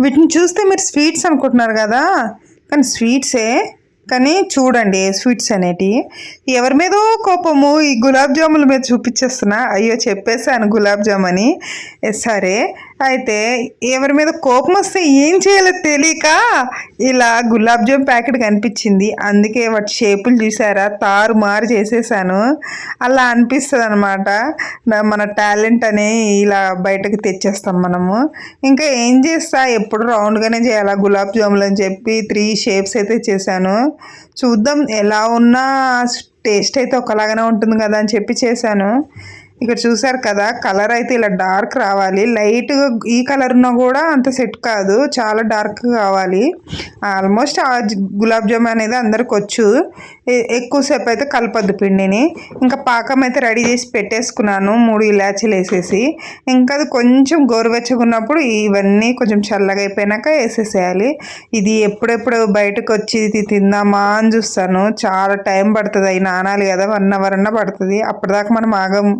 వీటిని చూస్తే మీరు స్వీట్స్ అనుకుంటున్నారు కదా. కానీ స్వీట్సే? కానీ చూడండి స్వీట్స్ అనేటివి ఎవరి మీదో కోపము ఈ గులాబ్ జాముల మీద చూపించేస్తున్నా. అయ్యో చెప్పేసాను గులాబ్ జామ్ అని. సరే. అయితే ఎవరి మీద కోపం వస్తే ఏం చేయాలో తెలియక ఇలా గులాబ్ జామ్ ప్యాకెట్ కనిపించింది. అందుకే వాటి షేపులు చూసారా? తారు మారు చేసేసాను. అలా అనిపిస్తుంది అనమాట మన టాలెంట్ అని ఇలా బయటకు తెచ్చేస్తాం మనము. ఇంకా ఏం చేస్తా? ఎప్పుడు రౌండ్గానే చేయాలా గులాబ్ జాములు అని చెప్పి త్రీ షేప్స్ అయితే చేశాను. చూద్దాం ఎలా ఉన్నా టేస్ట్ అయితే ఒకలాగానే ఉంటుంది కదా అని చెప్పి చేశాను. ఇక్కడ చూసారు కదా కలర్ అయితే ఇలా డార్క్ రావాలి. లైట్ ఈ కలర్ ఉన్నా కూడా అంత సెట్ కాదు. చాలా డార్క్ కావాలి. ఆల్మోస్ట్ ఆ గులాబ్ జామ్ అనేది అందరికి వచ్చు. ఎక్కువసేపు అయితే కలపద్దు పిండిని. ఇంకా పాకం అయితే రెడీ చేసి పెట్టేసుకున్నాను. మూడు ఇలాచీలు వేసేసి. ఇంకా అది కొంచెం గోరువెచ్చగా ఉన్నప్పుడు ఇవన్నీ కొంచెం చల్లగా అయిపోయినాక వేసేసేయాలి. ఇది ఎప్పుడెప్పుడు బయటకు వచ్చి ఇది తిందామా అని చూస్తాను. చాలా టైం పడుతుంది. అవి నానాలి కదా. వన్ అవర్ అన్న పడుతుంది. అప్పటిదాకా మనం ఆగం